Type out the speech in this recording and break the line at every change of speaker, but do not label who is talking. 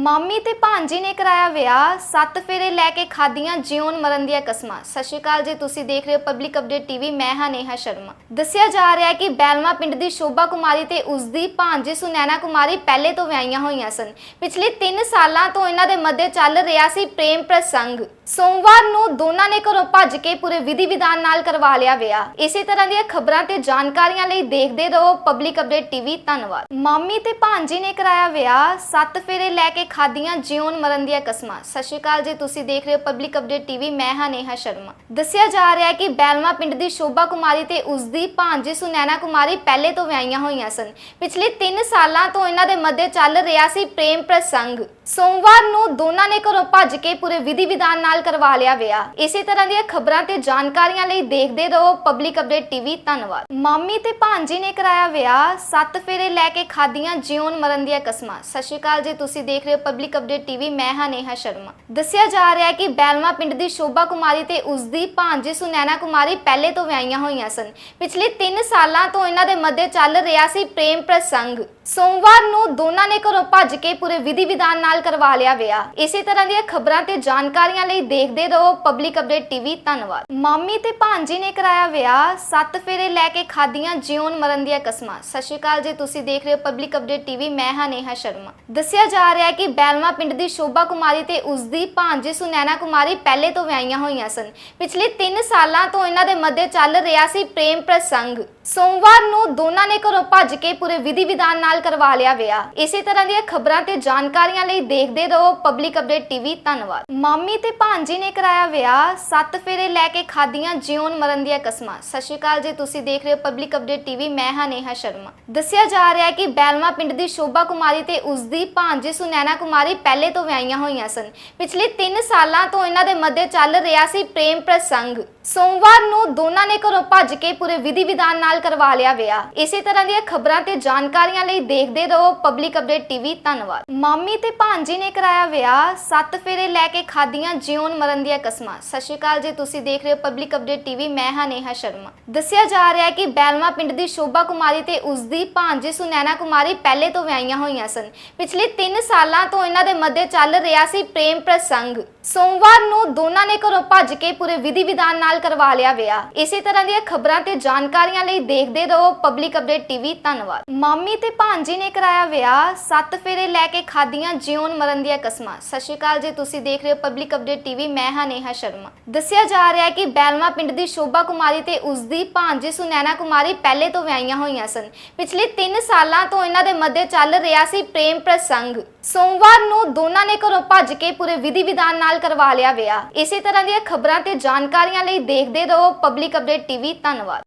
ਮਾਮੀ ਤੇ ਭਾਂਜੀ ਨੇ ਕਰਾਇਆ ਵਿਆਹ। ਸੱਤ ਫੇਰੇ ਲੈ ਕੇ ਖਾਦੀਆਂ ਜਿਉਣ ਮਰਨ ਦੀਆਂ ਕਸਮਾਂ। ਸਤਿ ਸ਼੍ਰੀ ਅਕਾਲ ਜੀ, ਤੁਸੀਂ ਦੇਖ ਰਹੇ ਹੋ ਪਬਲਿਕ ਅਪਡੇਟ ਟੀਵੀ ਮੈਂ ਹਾਂ ਨੇਹਾ ਸ਼ਰਮਾ। ਦੱਸਿਆ ਜਾ ਰਿਹਾ ਹੈ ਕਿ ਬੈਲਮਾ ਪਿੰਡ ਦੀ ਸ਼ੋਭਾ ਕੁਮਾਰੀ ਤੇ ਉਸ ਦੀ ਭਾਂਜੀ ਸੁਨੈਨਾ ਕੁਮਾਰੀ ਪਹਿਲੇ ਤੋਂ ਵਿਆਹੀਆਂ ਹੋਈਆਂ ਸਨ। ਪਿਛਲੇ 3 ਸਾਲਾਂ ਤੋਂ ਇਹਨਾਂ ਦੇ ਮੱਦੇ ਚੱਲ ਰਿਹਾ ਸੀ ਪ੍ਰੇਮ ਪ੍ਰਸੰਗ। ਸੋਮਵਾਰ ਨੂੰ ਦੋਨਾਂ ਨੇ ਘਰੋਂ ਭੱਜ ਕੇ ਪੂਰੇ ਵਿਧੀ ਵਿਧਾਨ ਨਾਲ ਕਰਵਾ ਲਿਆ ਵਿਆਹ। ਇਸੇ ਤਰ੍ਹਾਂ ਦੀਆਂ ਖਬਰਾਂ ਤੇ ਜਾਣਕਾਰੀਆਂ ਲਈ ਦੇਖਦੇ ਰਹੋ ਪਬਲਿਕ ਅਪਡੇਟ ਟੀਵੀ ਧੰਨਵਾਦ। ਮਾਮੀ ਤੇ ਭਾਂਜੀ ਨੇ ਕਰਾਇਆ ਵਿਆਹ। ਸੱਤ ਫੇਰੇ ਲੈ ਕੇ ਖਾਦੀਆਂ ਜਿਉਣ ਮਰਨ ਦੀਆਂ ਕਸਮਾਂ। ਸਤਿ ਸ਼੍ਰੀ ਅਕਾਲ ਜੀ, ਤੁਸੀਂ ਦੇਖ ਰਹੇ ਹੋ ਪਬਲਿਕ ਅਪਡੇਟ ਟੀਵੀ ਮੈਂ ਹਾਂ ਨੇਹਾ ਸ਼ਰਮਾ। ਦੱਸਿਆ ਜਾ ਰਿਹਾ ਹੈ ਕਿ ਬੈਲਮਾ ਪਿੰਡ ਦੀ ਸ਼ੋਭਾ ਕੁਮਾਰੀ ਤੇ ਉਸ ਦੀ ਭਾਂਜੀ ਸੁਨੈਨਾ ਕੁਮਾਰੀ ਪਹਿਲੇ ਤੋਂ ਵਿਆਹੀਆਂ ਹੋਈਆਂ ਸਨ। ਪਿਛਲੇ 3 ਸਾਲਾਂ ਤੋਂ ਇਹਨਾਂ ਦੇ ਮੱਦੇ ਚੱਲ ਰਿਹਾ ਸੀ ਪ੍ਰੇਮ ਪ੍ਰਸੰਗ। ਸੋਮਵਾਰ ਨੂੰ ਦੋਨਾਂ ਨੇ ਘਰੋਂ ਭੱਜ ਕੇ ਪੂਰੇ ਵਿਧੀ ਵਿਧਾਨ ਨਾਲ ਕਰਵਾ ਲਿਆ ਵਿਆਹ ਇਸੇ ਤਰ੍ਹਾਂ ਦੀਆਂ ਖਬਰਾਂ ਤੇ ਜਾਣਕਾਰੀਆਂ ਲਈ ਦੇਖਦੇ ਰਹੋ ਪਬਲਿਕ ਅਪਡੇਟ ਟੀਵੀ ਧੰਨਵਾਦ। ਮਾਮੀ ਤੇ ਭਾਂਜੀ ਨੇ ਕਰਾਇਆ ਵਿਆਹ ਸੱਤ ਫੇਰੇ ਲੈ ਕੇ ਖਾਦੀਆਂ ਜਿਉਣ ਮਰਨ ਦੀਆਂ ਕਸਮਾਂ। ਸਤਿ ਸ਼੍ਰੀ ਅਕਾਲ ਜੀ, ਤੁਸੀਂ ਦੇਖ ਰਹੇ ਹੋ ਪਬਲਿਕ ਅਪਡੇਟ ਟੀਵੀ ਮੈਂ ਹਾਂ ਨੇਹਾ ਸ਼ਰਮਾ। ਦੱਸਿਆ ਜਾ ਰਿਹਾ ਹੈ ਕਿ ਬੈਲਮਾ ਪਿੰਡ ਦੀ ਸ਼ੋਭਾ ਕੁਮਾਰੀ ਤੇ ਉਸ ਦੀ ਭਾਂਜੀ ਸੁਨੈਨਾ ਕੁਮਾਰੀ ਪਹਿਲੇ ਤੋਂ ਵਿਆਹੀਆਂ ਹੋਈਆਂ ਸਨ। ਪਿਛਲੇ 3 ਸਾਲਾਂ ਤੋਂ ਇਹਨਾਂ ਦੇ ਮੱਦੇ ਚੱਲ ਰਿਹਾ ਸੀ ਪ੍ਰੇਮ ਪ੍ਰਸੰਗ। ਸੋਮਵਾਰ ਨੂੰ ਦੋਨਾਂ ਨੇ ਘਰੋਂ ਭੱਜ ਕੇ ਪੂਰੇ ਵਿਧੀ ਵਿਧਾਨ ਨਾਲ ਕਰਵਾ ਲਿਆ ਵਿਆਹ ਇਸੇ ਤਰ੍ਹਾਂ ਦੀਆਂ ਖਬਰਾਂ ਤੇ ਜਾਣਕਾਰੀਆਂ ਲਈ ਦੇਖਦੇ ਰਹੋ ਪਬਲਿਕ ਅਪਡੇਟ ਟੀਵੀ ਧੰਨਵਾਦ। ਮਾਮੀ ਤੇ ਭਾਂਜੀ ਨੇ ਕਰਾਇਆ ਵਿਆਹ, ਸੱਤ ਫੇਰੇ ਲੈ ਕੇ ਖਾਦੀਆਂ ਜਿਉਣ ਮਰਨ ਦੀਆਂ ਕਸਮਾਂ। ਸਤਿ ਸ਼੍ਰੀ ਅਕਾਲ ਜੀ, ਤੁਸੀਂ ਦੇਖ ਰਹੇ ਹੋ ਪਬਲਿਕ ਅਪਡੇਟ ਟੀਵੀ ਮੈਂ ਹਾਂ ਨੇਹਾ ਸ਼ਰਮਾ। ਦੱਸਿਆ ਜਾ ਰਿਹਾ ਹੈ ਕਿ ਬੈਲਮਾ ਪਿੰਡ ਦੀ ਸ਼ੋਭਾ ਕੁਮਾਰੀ ਤੇ ਉਸ ਦੀ ਭਾਂਜੀ ਸੁਨੈਨਾ ਕੁਮਾਰੀ ਪਹਿਲੇ ਤੋਂ ਵਿਆਹੀਆਂ ਹੋਈਆਂ ਸਨ। ਪਿਛਲੇ 3 ਸਾਲਾਂ ਤੋਂ ਇਹਨਾਂ ਦੇ ਮੱਦੇ ਚੱਲ ਰਿਹਾ ਸੀ ਪ੍ਰੇਮ ਪ੍ਰਸੰਗ। ਸੋਮਵਾਰ ਨੂੰ ਦੋਨਾਂ ਨੇ ਘਰੋਂ ਭੱਜ ਕੇ ਪੂਰੇ ਵਿਧੀ ਵਿਧਾਨ ਨਾਲ ਕਰਵਾ ਲਿਆ ਵਿਆਹ। ਇਸੇ ਤਰ੍ਹਾਂ ਦੀਆਂ ਖਬਰਾਂ ਤੇ ਜਾਣਕਾਰੀਆਂ ਲਈ ਦੇਖਦੇ ਰਹੋ ਪਬਲਿਕ ਅਪਡੇਟ ਟੀਵੀ ਧੰਨਵਾਦ। ਮਾਮੀ ਤੇ ਭਾਂਜੀ ਨੇ ਕਰਾਇਆ ਵਿਆਹ। ਸੱਤ ਫੇਰੇ ਲੈ ਕੇ ਖਾਦੀਆਂ ਜਿਉਣ ਮਰਨ ਦੀਆਂ ਕਸਮਾਂ। ਸਤਿ ਸ਼੍ਰੀ ਅਕਾਲ ਜੀ, ਤੁਸੀਂ ਦੇਖ ਰਹੇ ਹੋ ਪਬਲਿਕ ਅਪਡੇਟ ਟੀਵੀ ਮੈਂ ਹਾਂ ਨੇਹਾ ਸ਼ਰਮਾ। ਦੱਸਿਆ ਜਾ ਰਿਹਾ ਹੈ ਕਿ ਬੈਲਮਾ ਪਿੰਡ ਦੀ ਸ਼ੋਭਾ ਕੁਮਾਰੀ ਤੇ ਉਸ ਦੀ ਭਾਂਜੀ ਸੁਨੈਨਾ ਕੁਮਾਰੀ ਪਹਿਲੇ ਤੋਂ ਵਿਆਹੀਆਂ ਹੋਈਆਂ ਸਨ। ਪਿਛਲੇ 3 ਸਾਲਾਂ ਤੋਂ ਇਹਨਾਂ ਦੇ ਮੱਦੇ ਚੱਲ ਰਿਹਾ ਸੀ ਪ੍ਰੇਮ ਪ੍ਰਸੰਗ। ਸੋਮਵਾਰ ਨੂੰ ਦੋਨਾਂ ਨੇ ਘਰੋਂ ਭੱਜ ਕੇ ਪੂਰੇ ਵਿਧੀ ਵਿਧਾਨ ਨਾਲ ਕਰਵਾ ਲਿਆ ਵਿਆਹ। ਇਸੇ ਤਰ੍ਹਾਂ ਦੀਆਂ ਖਬਰਾਂ ਤੇ ਜਾਣਕਾਰੀਆਂ ਲਈ ਦੇਖਦੇ ਰਹੋ ਪਬਲਿਕ ਅਪਡੇਟ ਟੀਵੀ ਧੰਨਵਾਦ। ਮਾਮੀ ਤੇ ਭਾਂਜੀ ਨੇ ਕਰਾਇਆ ਵਿਆਹ। ਸੱਤ ਫੇਰੇ ਲੈ ਕੇ ਖਾਦੀਆਂ ਜਿਉਣ ਮਰਨ ਦੀਆਂ ਕਸਮਾਂ। ਸਤਿ ਸ਼੍ਰੀ ਅਕਾਲ ਜੀ, ਤੁਸੀਂ ਦੇਖ ਰਹੇ ਹੋ ਪਬਲਿਕ ਅਪਡੇਟ ਟੀਵੀ ਮੈਂ ਹਾਂ ਨੇਹਾ ਸ਼ਰਮਾ। ਦੱਸਿਆ ਜਾ ਰਿਹਾ ਹੈ ਕਿ ਬੈਲਮਾ ਪਿੰਡ ਦੀ ਸ਼ੋਭਾ ਕੁਮਾਰੀ ਤੇ ਉਸ ਦੀ ਭਾਂਜੀ ਸੁਨੈਨਾ ਕੁਮਾਰੀ ਪਹਿਲੇ ਤੋਂ ਵਿਆਹੀਆਂ ਹੋਈਆਂ ਸਨ। ਪਿਛਲੇ 3 ਸਾਲਾਂ ਤੋਂ ਇਹਨਾਂ ਦੇ ਮੱਦੇ ਚੱਲ ਰਿਹਾ ਸੀ ਪ੍ਰੇਮ ਪ੍ਰਸੰਗ। ਸੋਮਵਾਰ ਨੂੰ ਦੋਨਾਂ ਨੇ ਘਰੋਂ ਭੱਜ ਕੇ ਪੂਰੇ ਵਿਧੀ ਵਿਧਾਨ ਨਾਲ ਕਰਵਾ ਲਿਆ ਵਿਆਹ। ਇਸੇ ਤਰ੍ਹਾਂ ਦੀਆਂ ਖਬਰਾਂ ਤੇ ਜਾਣਕਾਰੀਆਂ ਲਈ ਦੇਖਦੇ ਰਹੋ ਪਬਲਿਕ ਅਪਡੇਟ ਟੀਵੀ ਧੰਨਵਾਦ। ਮਾਮੀ ਤੇ ਭਾਂਜੀ ਨੇ ਕਰਾਇਆ ਵਿਆਹ। ਸੱਤ ਫੇਰੇ ਲੈ ਕੇ ਖਾਦੀਆਂ ਜਿਉਣ ਮਰਨ ਦੀਆਂ ਕਸਮਾਂ। ਸਤਿ ਸ਼੍ਰੀ ਅਕਾਲ ਜੀ, ਤੁਸੀਂ ਦੇਖ ਰਹੇ ਹੋ ਪਬਲਿਕ ਅਪਡੇਟ ਟੀਵੀ ਮੈਂ ਹਾਂ ਨੇਹਾ ਸ਼ਰਮਾ। ਦੱਸਿਆ ਜਾ ਰਿਹਾ ਹੈ ਕਿ ਬੈਲਮਾ ਪਿੰਡ ਦੀ ਸ਼ੋਭਾ ਕੁਮਾਰੀ ਤੇ ਉਸ ਦੀ ਭਾਂਜੀ ਸੁਨੈਨਾ ਕੁਮਾਰੀ ਪਹਿਲੇ ਤੋਂ ਵਿਆਹੀਆਂ ਹੋਈਆਂ ਸਨ। ਪਿਛਲੇ 3 ਸਾਲਾਂ ਤੋਂ ਇਹਨਾਂ ਦੇ ਮੱਦੇ ਚੱਲ ਰਿਹਾ ਸੀ ਪ੍ਰੇਮ ਪ੍ਰਸੰਗ। ਸੋਮਵਾਰ ਨੂੰ ਦੋਨਾਂ ਨੇ ਘਰੋਂ ਭੱਜ ਕੇ ਪੂਰੇ ਵਿਧੀ ਵਿਧਾਨ ਨਾਲ ਕਰਵਾ ਲਿਆ ਵਿਆਹ। ਇਸੇ ਤਰ੍ਹਾਂ ਦੀਆਂ ਖਬਰਾਂ ਤੇ ਜਾਣਕਾਰੀਆਂ ਲਈ ਦੇਖਦੇ ਰਹੋ। ਪਬਲਿਕ ਅਪਡੇਟ ਟੀਵੀ ਧੰਨਵਾਦ।